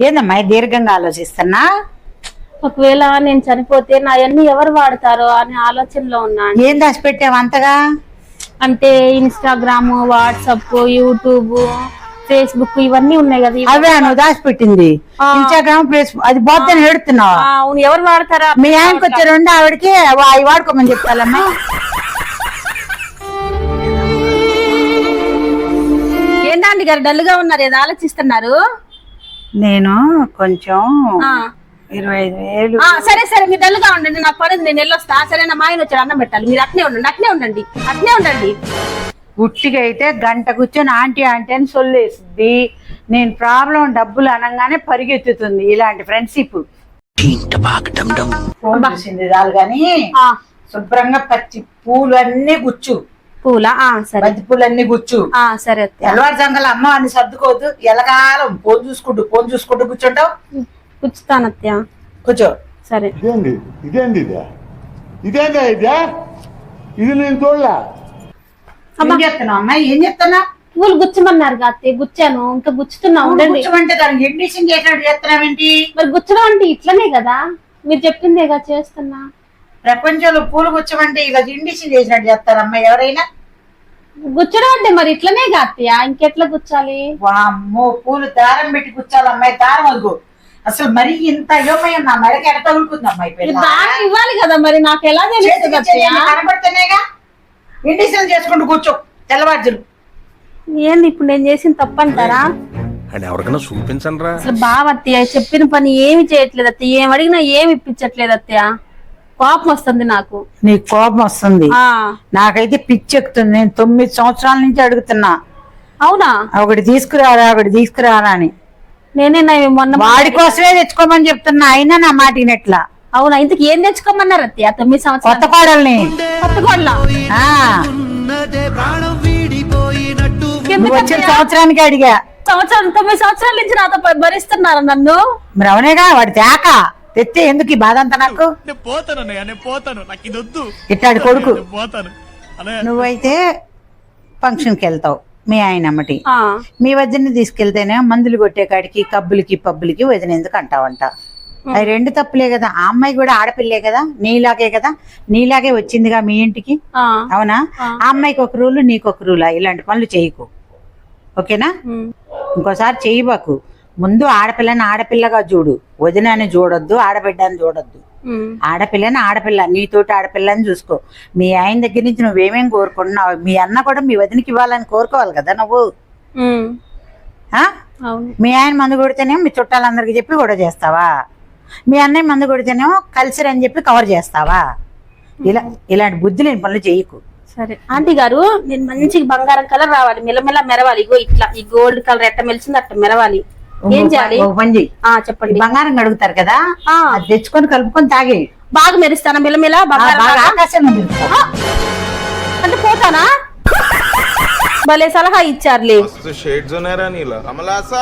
ఏందమ్మా దీర్ఘంగా ఆలోచిస్తున్నా? ఒకవేళ నేను చనిపోతే నా అన్ని ఎవరు వాడతారో అనే ఆలోచనలో ఉన్నాను ఏం దాచి పెట్టావు అంతగా? అంటే ఇన్స్టాగ్రామ్ వాట్సాప్ యూట్యూబ్ ఫేస్బుక్ ఇవన్నీ ఉన్నాయి కదా అవే నువ్వు దాచిపెట్టింది. ఇన్స్టాగ్రామ్ ఫేస్బుక్ అది పోతే ఏడుతున్నావా ఆ, అవును ఎవరు వాడతారా మీ ఆయనకి వచ్చే రెండు ఆవిడకి అవి వాడుకోమని చెప్తాలమ్మా ఏంటండి గారు డల్గా ఉన్నారు ఏదో ఆలోచిస్తున్నారు? నేను కొంచెం ఆ. ఇరవై ఐదు వేలు ఆ, సరే సరే మీరు డల్గా ఉండండి నాకు పని ఉంది, నేను వెళ్ళొస్తా. సరే నా మా ఆయన వచ్చాడు అన్నం పెట్టాలి. మీరు అట్నే ఉండండి అట్నే ఉండండి అట్నే ఉండండి. ఉట్టిగా అయితే గంట కూర్చొని ఆంటీ ఆంటీ అని సొల్లేస్తుంది నేను ప్రాబ్లం డబ్బులు అనగానే పరిగెత్తుతుంది ఇలాంటి ఫ్రెండ్షిప్. ఫోన్ చూసింది చాలు కానీ ఆ, శుభ్రంగా పచ్చి పూలు అన్ని గుచ్చు. పూలా. ఆ, సరే. బంతి పూలు అన్ని గుచ్చు. ఆ, సరే. తెల్లవారు సంగల అమ్మ అన్ని సర్దుకోవద్దు. ఎలకాలం ఫోన్ చూసుకుంటూ ఫోన్ చూసుకుంటూ కూర్చుంటావు? కూర్చుతాను అత్తయ్య. కూర్చో. సరే. ఇదేంది? ఇదేంది ఇదే? ఇదేందా ఇదే? ఇది నేను చూడలే. ఏం చెప్తున్నావు అమ్మా? ఏం చెప్తున్నా పూలు గుచ్చమన్నారు కా అత్తయ్య. గుచ్చాను. ఇంకా గుచ్చుతున్నా. ఉండండి. కూర్చోమంటే దానికి ఎండిషన్ చేసినట్టు చేస్తున్నావేంటి? మరి గుచ్చడం అంటే ఇట్లనే కదా. మీరు చెప్పిందేగా చేస్తున్నా. ప్రపంచంలో పూలు కూర్చోమంటే ఇలా ఎండిషన్ చేసినట్టు చేస్తారమ్మా ఎవరైనా? గుచ్చడం అంటే మరి ఇట్లనే కా అత్తయ్య ఇంకెట్లా గుచ్చాలి? వామ్మో పూలు దారం పెట్టి కూర్చోాలి అమ్మాయి దారం వద్దు అసలు మరి ఇంత అయోమయం నా మెడకి ఎడ తగులుకుంది అమ్మాయి దాన్ని ఇవ్వాలి కదా మరి నాకు ఎలా తెలుస్తుంది కనబడితేనేగా ఎండిషన్ చేసుకుంటూ కూర్చో తెల్లవారుజులు ఏంది ఇప్పుడు నేను చేసిన తప్పంటారా? అని ఎవరికైనా చూపించండి రా అసలు బావ అత్తయ్య చెప్పిన పని ఏమి చేయట్లేదు అత్తయ్య ఏం అడిగినా ఏమి ఇప్పించట్లేదు అత్తయ్య. కోపం వస్తుంది నాకు. నీ కోపం వస్తుంది. ఆ. నాకైతే పిచ్చి ఎక్కుతుంది. నేను తొమ్మిది సంవత్సరాల నుంచి అడుగుతున్నా. అవునా? ఒకటి తీసుకురారా ఒకటి తీసుకురారా అని. నేనే మొన్న వాడి కోసమే తెచ్చుకోమని చెప్తున్నా. అయినా నా మాట వినట్లా. అవునా? ఇంతకు ఏం తెచ్చుకోమన్నారు అత్తయ్య? తొమ్మిది కొత్త సంవత్సరాలు కోడల్ని. కొత్త కోడలా? వచ్చిన? సంవత్సరానికి అడిగా. సంవత్సరం తొమ్మిది సంవత్సరాల నుంచి నాతో భరిస్తున్నారు నన్ను? మరి అవునేగా వాడి తేక. తెస్తే ఎందుకు ఈ బాధ అంతా నాకు? నేను పోతాను అన్నయ్య నేను పోతాను. నాకు ఇది వద్దు. ఇట్టాడి కొడుకు. నేను పోతాను. అన్నయ్య. నువ్వైతే ఫంక్షన్కి వెళ్తావు మీ ఆయన అమ్మటి. ఆ, మీ వదిన్ని తీసుకెళ్తేనే మందులు కొట్టే కాడికి కబ్బులకి పబ్బులకి వదిన ఎందుకు అంటావంట? అవి రెండు తప్పులే కదా. ఆ అమ్మాయి కూడా ఆడపిల్లే కదా నీలాగే కదా. నీలాగే వచ్చిందిగా మీ ఇంటికి. ఆ, అవునా? ఆ. అమ్మాయికి ఒక రూలు నీకు ఒక రూలా. ఇలాంటి పనులు చేయకు. ఓకేనా? ఉమ్, ఇంకోసారి చేయబాకు. ముందు ఆడపిల్లని ఆడపిల్లగా చూడు. వదినని చూడొద్దు ఆడబిడ్డని చూడొద్దు. ఆడపిల్లని ఆడపిల్ల నీతోటి ఆడపిల్లని చూసుకో. మీ ఆయన దగ్గర నుంచి నువ్వేమేం కోరుకుంటున్నావు మీ అన్న కూడా మీ వదినకి ఇవ్వాలని కోరుకోవాలి కదా నువ్వు? మీ ఆయన మందు కొడితేనేమో మీ చుట్టాలందరికి చెప్పి కూడా చేస్తావా? మీ అన్నయ్య మందు కొడితేనేమో కలిసిరు అని చెప్పి కవర్ చేస్తావా? ఇలా ఇలాంటి బుద్ధి లేని పనులు చేయకు. సరే. ఆంటీ గారు నేను మంచి బంగారం కలర్ రావాలి. మెల్లమెల్ల మెరవాలి. ఇగో ఇట్లా ఈ గోల్డ్ కలర్ ఎట్ట మెలిసింది అట్ట మెరవాలి. ఏం చేయాలి? పని చెయ్యి చెప్పండి. బంగారం కడుగుతారు కదా ఆ. అది తెచ్చుకొని కలుపుకొని తాగే. బాగా మెరుస్తానా? ఆకాశంలో నిలుపు. అంటే పోతానా? భలే సలహా ఇచ్చారులే. షేడ్స్ ఉన్నారా నీలో. కమలాసా?